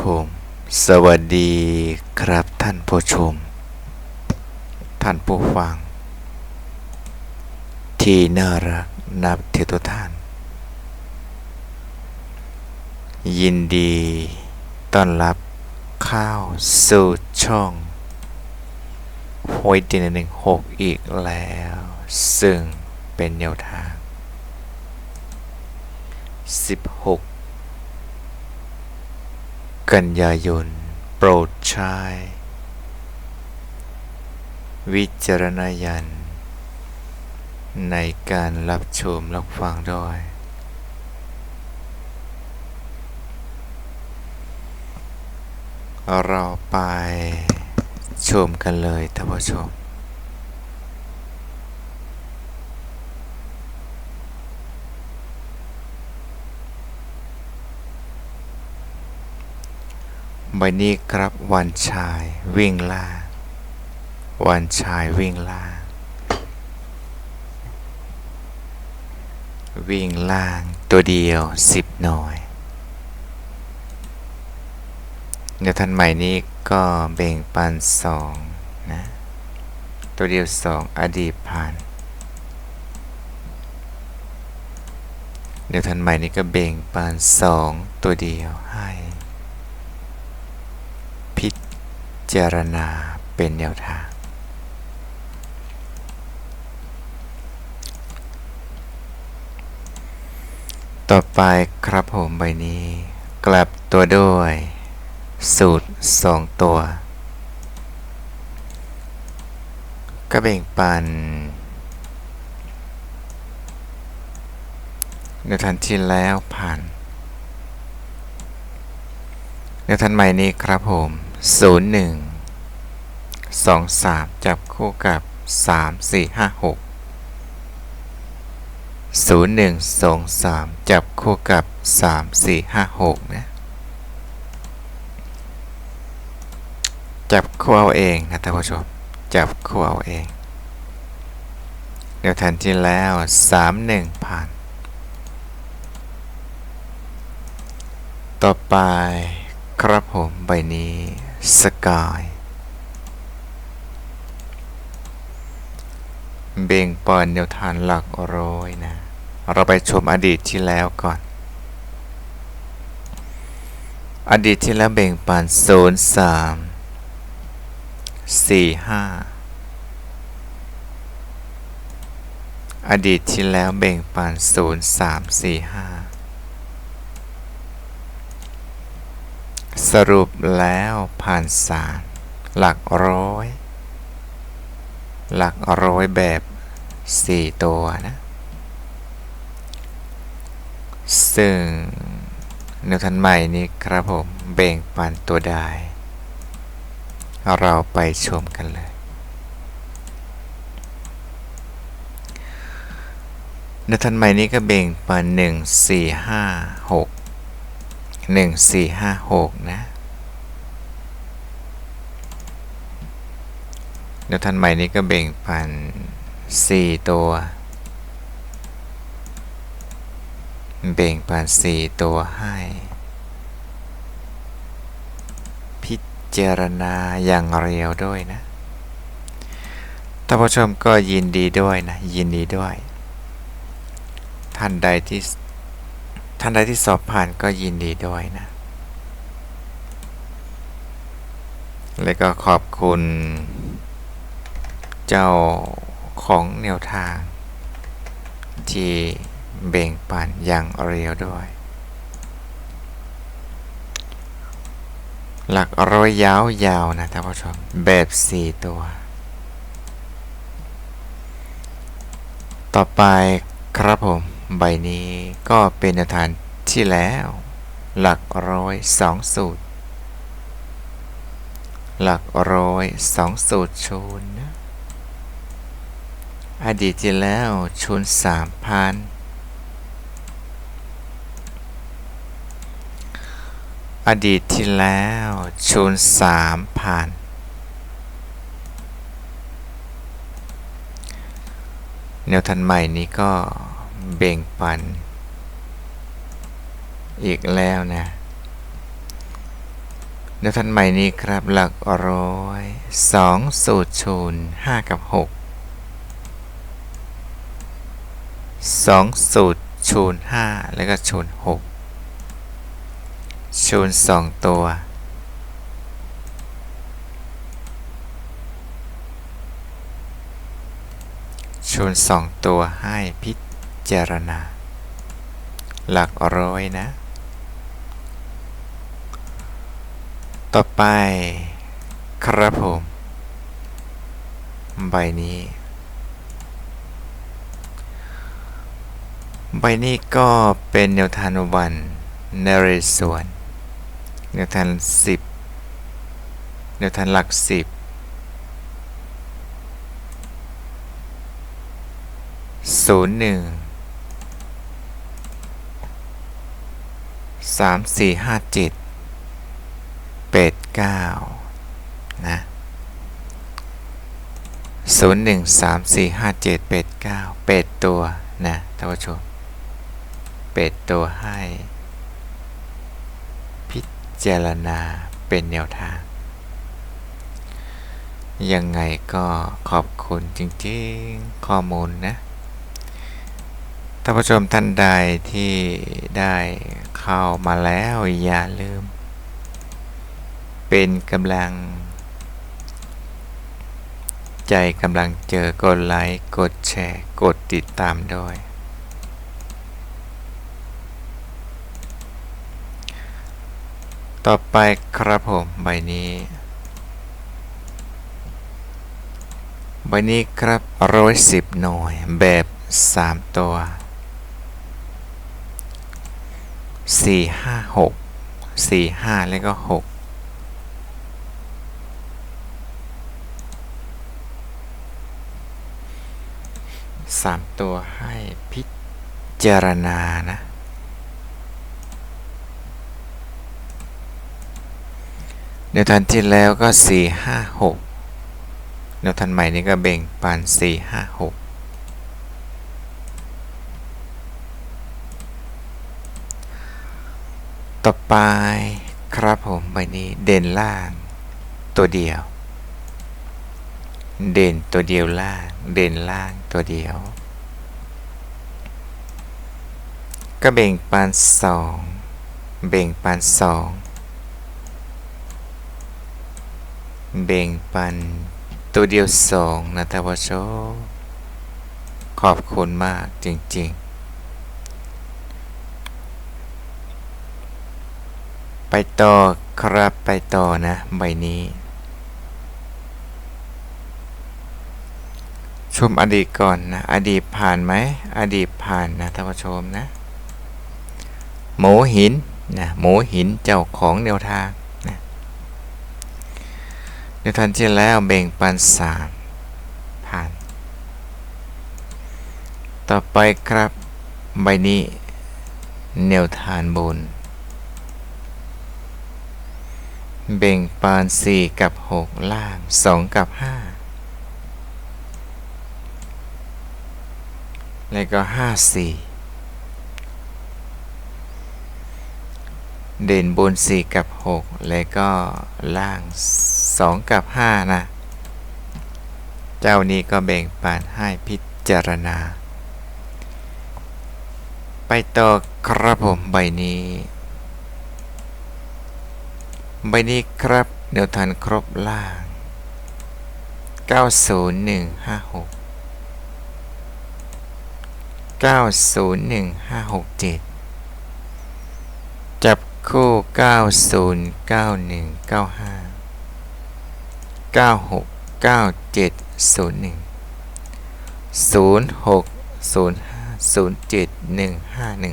ผม สวัสดีครับท่านผู้ชม ท่านผู้ฟัง ที่น่ารักนับถือทุกท่าน ยินดีต้อนรับเข้าสู่ช่องโฮยดินหนึ่งหกอีกแล้ว ซึ่งเป็นแนวทาง 16 กันยายน โปรดใช้ วิจารณญาณในการรับชมรับฟังด้วย เราไปชมกันเลยท่านผู้ชม ใบนี้ครับวันชายวิ่งล่า วันชายวิ่งล่า วิ่งล่างตัวเดียวสิบหน่อยเดี๋ยวทันใหม่นี้ก็เบ่งปันสองนะตัวเดียวสองอดีตผ่านเดี๋ยวทันใหม่นี้ก็เบ่งปันสองตัวเดียวให้ พิ จารณาเป็นแนวทาง ต่อไปครับผมใบนี้ กลับตัวด้วย สูตรสองตัว ก็แบ่งปันในทันที่แล้วผ่านในทันใหม่นี้ครับผม 01 23 จับคู่กับ 3 4 5 6 01 23 จับคู่กับ 3 4 5 6 นะ จับคู่เอาเองนะท่านผู้ชม จับคู่เอาเอง เดี๋ยวทันที่แล้ว 3 1 ผ่าน ต่อไปครับผมใบนี้ สกายเบ่งปอนแนวทานหลักร้อยนะ เราไปชมอดีตที่แล้วก่อน อดีตที่แล้วเบ่งปานโซนสามสี่ห้าอดีตที่แล้วเบ่งปานศูนย์สามสี่ห้า สรุปแล้วผ่านสารหลักร้อย หลักร้อยแบบ 4 ตัวนะ ซึ่งแนวทันใหม่นี้ครับผมเบ่งปันตัวใดเราไปชมกันเลยแนวทันใหม่นี้ก็เบ่งปัน 1 4 5 6 1 4 5 6 นะแนวทันใหม่นี้ก็เบ่งปัน 4 ตัว เบ่งปัน 4 ตัวให้ พิจารณาอย่างเรียวด้วยนะท่านผู้ชมก็ยินดีด้วยนะ ยินดีด้วย ท่านใดที่ ท่านใดที่สอบผ่านก็ยินดีด้วยนะ และก็ขอบคุณ เจ้าของแนวทาง ที่เบ่งปันอย่างเรียวด้วย หลักร้อยยาวยาวนะท่านผู้ชม แบบ 4 ตัว ต่อไปครับผม ใบนี้ก็เป็นแนวทางที่แล้ว หลักร้อยสองสูตร หลักร้อยสองสูตรชูนนะอดีตที่แล้วชูนสามพันอดีตที่แล้วชูนสามพันแนวทันใหม่นี้ก็ เบ่งปัน อีกแล้วนะเดี๋ยวท่านใหม่นี้ครับหลักร้อยสองสูตรชูนห้ากับหกสองสูตรชูนห้าแล้วก็ชูนหกชูนสองตัวชูนสองตัวให้พิ จารณา หลักร้อยนะ ต่อไป ครับผม ใบนี้ ใบนี้ก็เป็นแนวทานวันนเรศวรแนวทานสิบแนวทานหลักสิบศูนย์หนึ่ง สามสี่ห้าเจ็ดเป็ดเก้านะศูนย์หนึ่งสามสี่ห้าเจ็ดเป็ดเก้าเป็ดตัวนะท่านผู้ชมเป็ดตัวให้ พิจารณาเป็นแนวทาง ยังไงก็ขอบคุณจริงๆข้อมูลนะ ท่านผู้ชมท่านใดที่ได้เข้ามาแล้วอย่าลืม เป็นกำลัง ใจกำลังเจอกดไลค์กดแชร์ กดติดตามด้วย ต่อไปครับผมใบนี้ใบนี้ครับร้อยสิบหน่วยแบบสามตัว สี่ห้าหกสี่ห้าแล้วก็หกสามตัวให้พิจารณานะเดี๋ยวทันที่แล้วก็สี่ห้าหกเดี๋ยวทันใหม่นี้ก็เบ่งปันสี่ห้าหก ต่อไปครับผมใบนี้เด่นล่าง ตัวเดียว เด่นตัวเดียวล่าง เด่นล่างตัวเดียว ก็เบ่งปันสองเบ่งปันสองเบ่งปันตัวเดียวสองนะท่านผู้ชมขอบคุณมากจริงๆ ไปต่อครับไปต่อนะ ใบนี้ ชมอดีตก่อนนะ อดีตผ่านไหม อดีตผ่านนะท่านผู้ชมนะ หมูหินนะหมูหินเจ้าของแนวทางนะแนวทางที่แล้วเบ่งปันสามผ่าน ต่อไปครับใบนี้แนวทานบน เบ่งปานสี่กับหกล่างสองกับห้าแล้วก็ห้าสี่เด่นบนสี่กับหกแล้วก็ล่างสองกับห้านะ เจ้านี้ก็แบ่งปานให้พิจารณา ไปต่อครับผมใบนี้ ใบนี้ครับเดี๋ยวทันครบล่าง 90156 90157จับคู่ 909195 96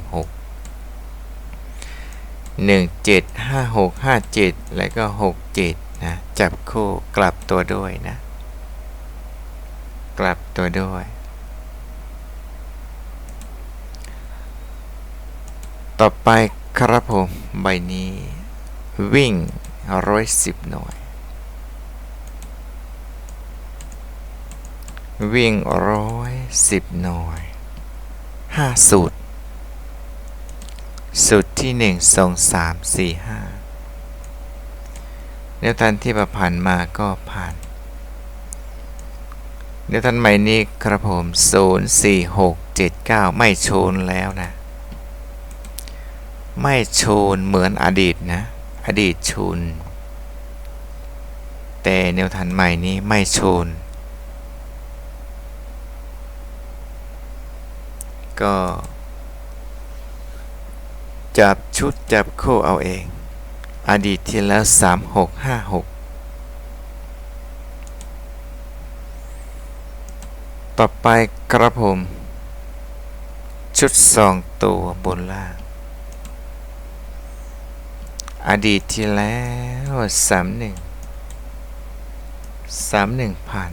9701 175657 แล้วก็ 67 นะ จับคู่กลับตัวด้วยนะ กลับตัวด้วย ต่อไปครับผมใบนี้ วิ่งร้อยสิบหน่วย วิ่งร้อยสิบหน่วยห้าสูตร สูตร ที่หนึ่งสองสามสี่ห้าแนวทางที่ประผ่านมาก็ผ่านแนวทางใหม่นี้ครับผม0 4 6 7 9ไม่โชนแล้วนะ ไม่โชนเหมือนอดีตนะ อดีตชุน แต่แนวทางใหม่นี้ไม่โชน ก็ จับชุดจับคู่เอาเอง อดีตที่แล้ว 3 6 5 6 ต่อไปกระผม ชุดสองตัวบนล่าง อดีตที่แล้วสามหนึ่งสามหนึ่งพัน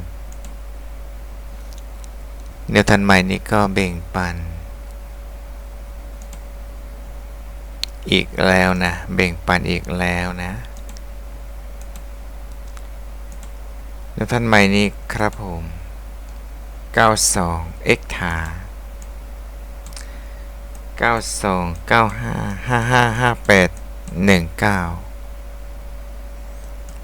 เดี๋ยวทันใหม่นี้ก็เบ่งปัน อีกแล้วนะเบ่งปันอีกแล้วนะเดี๋ยวทันใหม่นี้ครับผม 92 x ถา92 95 55 58 19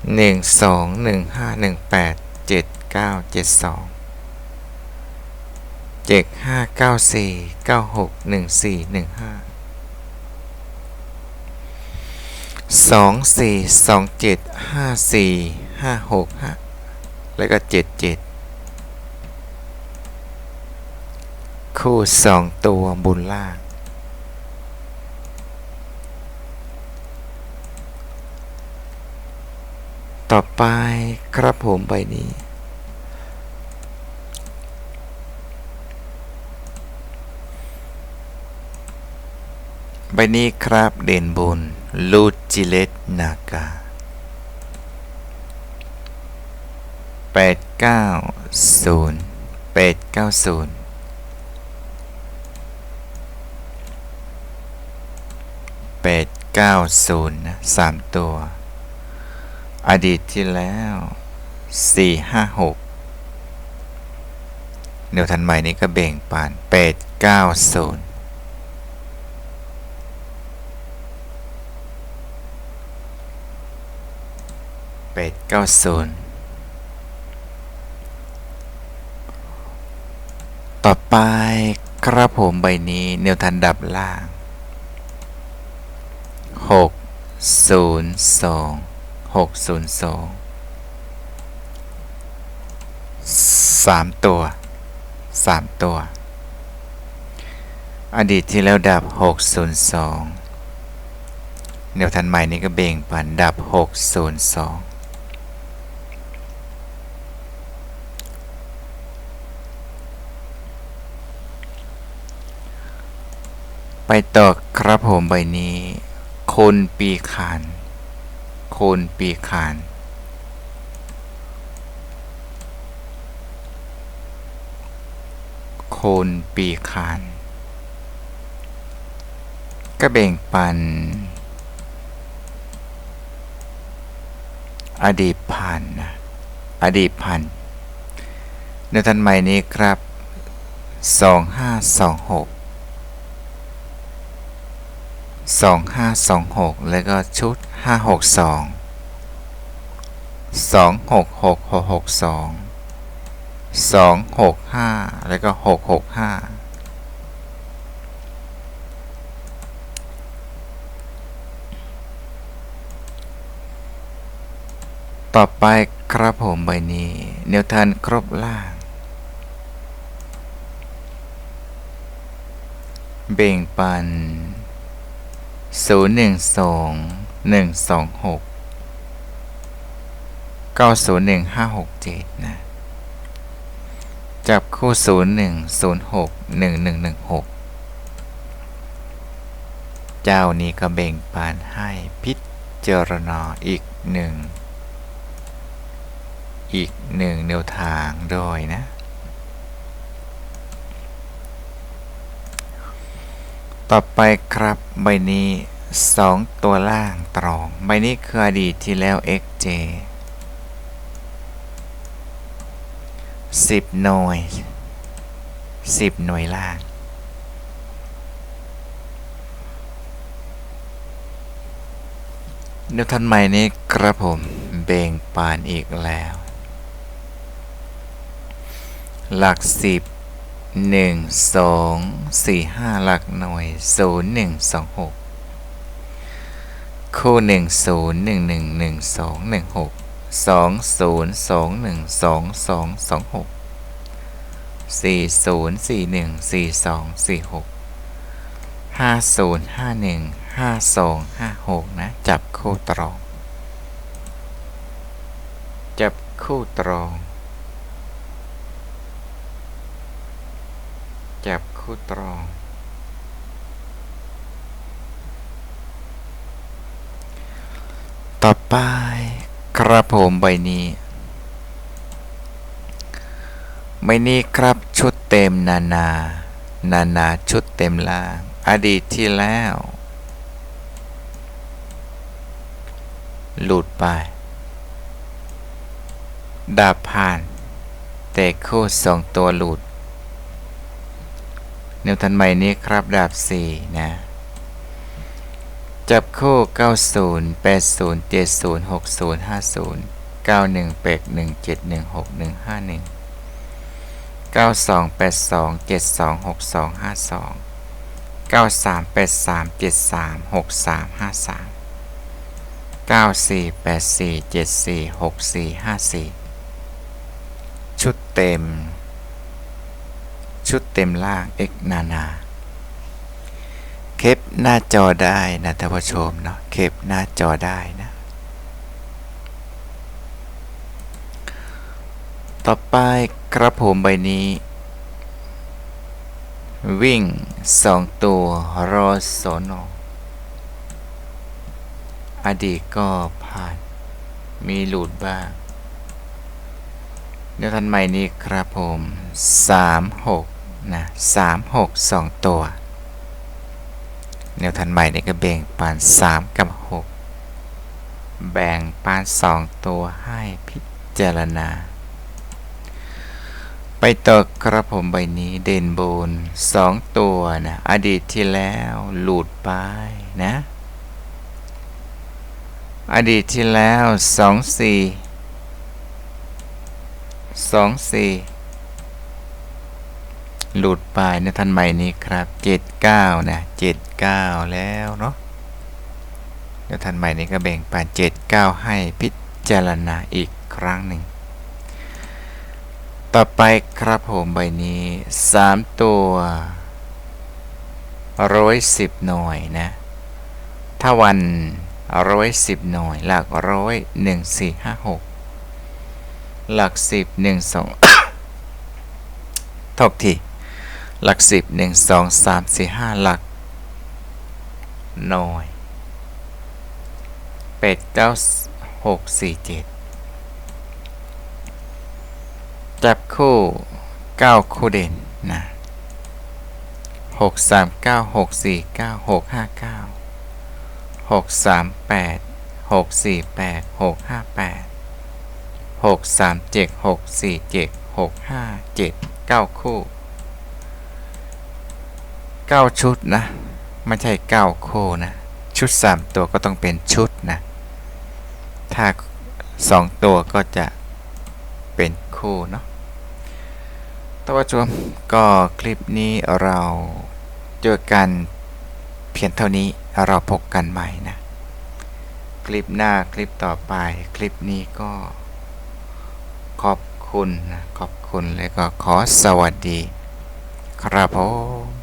12 15 18 79 72 75 94 96 14 1 5 6 5แล้วก็77คู่สองตัวบุญล่างต่อไปครับผมใบนี้ ใบนี้ครับเด่นบน ลูจิเลตนากาแปดเก้าศูนย์แปดเก้าศูนย์แปดเก้าศูนย์นะสามตัว อดีตที่แล้วสี่ห้าหกเดี๋ยวทันใหม่นี้ก็เบ่งปานแปดเก้าศูนย์ ปดเต่อไปครับผมใบนี้แนวทันดับล่าง 6 0 2 6 0 2 3 ตัว 3 ตัว อดีตที่แล้วดับ 6 0 2แนวทันใหม่นี้ก็เบ่งปันดับ 6 0 2 ไปต่อครับผมใบนี้ คนปีขาน คนปีขาน คนปีขานก็แบ่งปัน อดีตพันนะอดีตพันในทันใหม่นี้ครับ 2526 2526 แล้วก็ชุด 562 266662 265 แล้วก็ 665ต่อไปครับผมใบนี้แนวทานครบล่าง เบ่งปัน 0 1 2 1 2 6 9 0 1 5 6 7นะ จับคู่0 1 0 6 1 1 1 6เจ้านี้ก็เบ่งปานให้พิจารณาอีกหนึ่ง อีกหนึ่งแนวทางด้วยนะ ต่อไปครับใบนี้ 2 ตัวล่างตรอง ใบนี้คืออดีตที่แล้ว xj 10 หน่วย 10 หน่วยล่างแนวทันใหม่นี้ครับผมเบ่งปานอีกแล้ว หลักสิบ หนึ่งสองสี่ห้าหลักหน่วยศูนย์หนึ่งสองหกคู่หนึ่งศูนย์หนึ่งหนึ่งหนึ่งสองหนึ่งหกสองศูนย์สองหนึ่งสองสองสองหกสี่ศูนย์สี่หนึ่งสี่สองสี่หกห้าศูนย์ห้าหนึ่งห้าสองห้าหกนะ จับคู่ตรอง จับคู่ตรอง จับคู่ตรอง ต่อไปกระผมใบนี้ใบนี้ครับชุดเต็มนานา นานาชุดเต็มล่าง อดีตที่แล้ว หลุดไป ดาบผ่าน แต่คู่สองตัวหลุด นิวทันใหม่นี้ครับดาบสี่นะ จับคู่ 90 80 70 60 50 91 81 71 61 51 92 82 72 62 52 93 83 73 63 53 94 84 74 64 54 ชุดเต็ม ชุดเต็มล่าง X นานาเคปหน้าจอได้นะท่านผู้ชมเนาะเคปหน้าจอได้นะ ต่อไปกระผมใบนี้ วิ่งสองตัวรอสอนออดีตก็ผ่าน มีหลุดบ้างเดี๋ยวทันใหม่นี้ครับผม 36 นะ36 2ตัว แนวทันใหม่นี่ก็แบ่งปาน3กับ6แบ่งปาน2ตัวให้พิจารณา ไปต่อกระผมใบนี้เด่นบน2ตัวนะ อดีตที่แล้วหลุดไปนะ อดีตที่แล้ว2 4 2 4 หลุดไปในทันใหม่นี้ครับ 79 นะ 79 แล้วเนาะในทันใหม่นี้ก็แบ่งปัน79 ให้พิจารณาอีกครั้งหนึ่ง ต่อไปครับผมใบนี้ 3 ตัว110หน่วยนะถ้าวัน110หน่วย หลักร้อย1 4 5 6หลัก10 1 2ทกที หลักสิบหนึ่งสองสามสี่ห้าหลัก หน่วยเป็ดเก้าหกสี่เจ็ดจับคู่เก้าคู่เด่นนะหกสามเก้าหกสี่เก้าหกห้าเก้าหกสามแปดหกสี่แปดหกห้าแปดหกสามเจ็ดหกสี่เจ็ดหกห้าเจ็ดเก้าคู่ เก้าชุดนะ ไม่ใช่เก้าคู่นะ ชุดสามตัวก็ต้องเป็นชุดนะ ถ้าสองตัวก็จะเป็นคู่เนาะท่านผู้ชมก็คลิปนี้เราเจอกันเพียงเท่านี้เราพบกันใหม่นะ คลิปหน้าคลิปต่อไปคลิปนี้ก็ขอบคุณนะขอบคุณแล้วก็ขอสวัสดี ครับผม